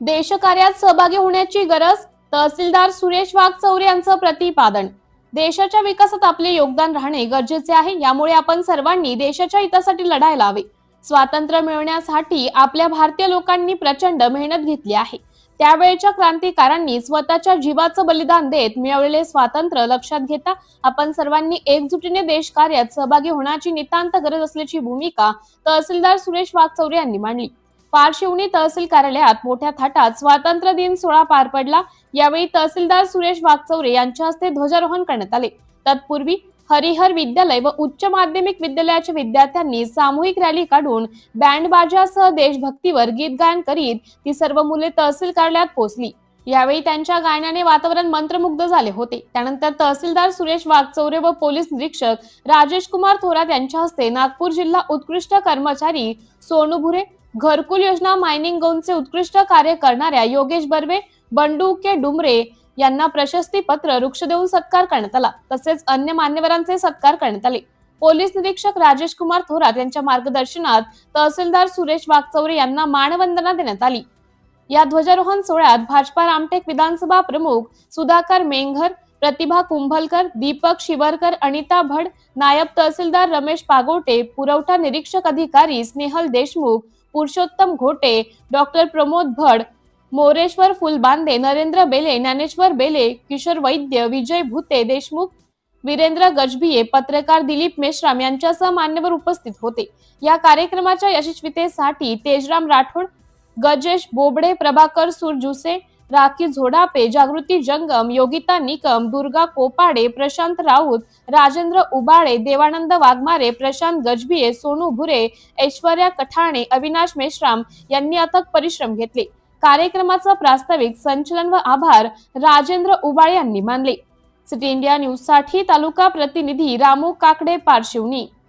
देशकार्यात सहभागी होण्याची गरज तहसीलदार सुरेश वाघचौरे यांचं प्रतिपादन. देशाच्या विकासात आपले योगदान राहणे गरजेचे आहे. यामुळे आपण सर्वांनी देशाच्या हितासाठी लढायला हवे स्वातंत्र्य मिळवण्यासाठी आपल्या भारतीय लोकांनी प्रचंड मेहनत घेतली आहे. त्यावेळच्या क्रांतिकारांनी स्वतःच्या जीवाचं बलिदान देत मिळवलेले स्वातंत्र्य लक्षात घेता आपण सर्वांनी एकजुटीने देश कार्यात सहभागी होण्याची नितांत गरज असल्याची भूमिका तहसीलदार सुरेश वाघचौरे यांनी मांडली. पारशिवनी तहसील कार्यालयात मोठ्या थाटात स्वातंत्र्य दिन सोहळा पार पडला. यावेळी तहसीलदार सुरेश वाघचौरे यांच्या हस्ते ध्वजारोहण करण्यात आले. तत्पूर्वी हरिहर विद्यालय व उच्च माध्यमिक विद्यालयाच्या विद्यार्थ्यांनी सामूहिक रॅली काढून बँड बाजासह देशभक्तीवर गीत गायन करीत ती सर्व मुले तहसील कार्यालयात पोहोचली. यावेळी त्यांच्या गायनाने वातावरण मंत्रमुग्ध झाले होते. त्यानंतर तहसीलदार सुरेश वाघचौरे व पोलीस निरीक्षक राजेश कुमार थोरात यांच्या हस्ते नागपूर जिल्हा उत्कृष्ट कर्मचारी सोनू भुरे घरकुल योजना मायनिंग गौनचे उत्कृष्ट कार्य करणाऱ्या योगेश बर्वे बंडू के डुमरे यांना प्रशस्ती पत्र वृक्ष देऊन सत्कार करण्यात आला. तसेच अन्य मान्यवरांचे सत्कार करण्यात आले. पोलीस निरीक्षक राजेश कुमार थोरात यांच्या मार्गदर्शनात तहसीलदार सुरेश वाघचौरे यांना मानवंदना देण्यात आली. या ध्वजारोहण सोहळ्यात भाजपा रामटेक विधानसभा प्रमुख सुधाकर मेंघर प्रतिभा कुंभलकर दीपक शिवरकर अनिता भड नायब तहसीलदार रमेश पागोटे पुरवठा निरीक्षक अधिकारी स्नेहल देशमुख पुरुषोत्तम घोटे डॉक्टर प्रमोद भड मोरेश्वर फुलबांदे नरेंद्र बेले ज्ञानेश्वर बेले किशोर वैद्य विजय भुते देशमुख वीरेंद्र गजभिये पत्रकार दिलीप मेश्राम यांच्यासह मान्यवर उपस्थित होते. या कार्यक्रमाच्या यशस्वीतेसाठी तेजराम राठोड गजेश बोबडे प्रभाकर सुरजुसे राखी झोडापे जागृती जंगम योगिता निकम दुर्गा कोपाडे प्रशांत राऊत राजेंद्र उबाळे देवानंद वाघमारे प्रशांत गजभिये सोनू भुरे ऐश्वर्या कठाणे अविनाश मेश्राम यांनी अथक परिश्रम घेतले. कार्यक्रमाचं प्रास्ताविक संचलन व आभार राजेंद्र उबाळे यांनी मानले. सिटी इंडिया न्यूजसाठी तालुका प्रतिनिधी रामू काकडे पारशिवनी.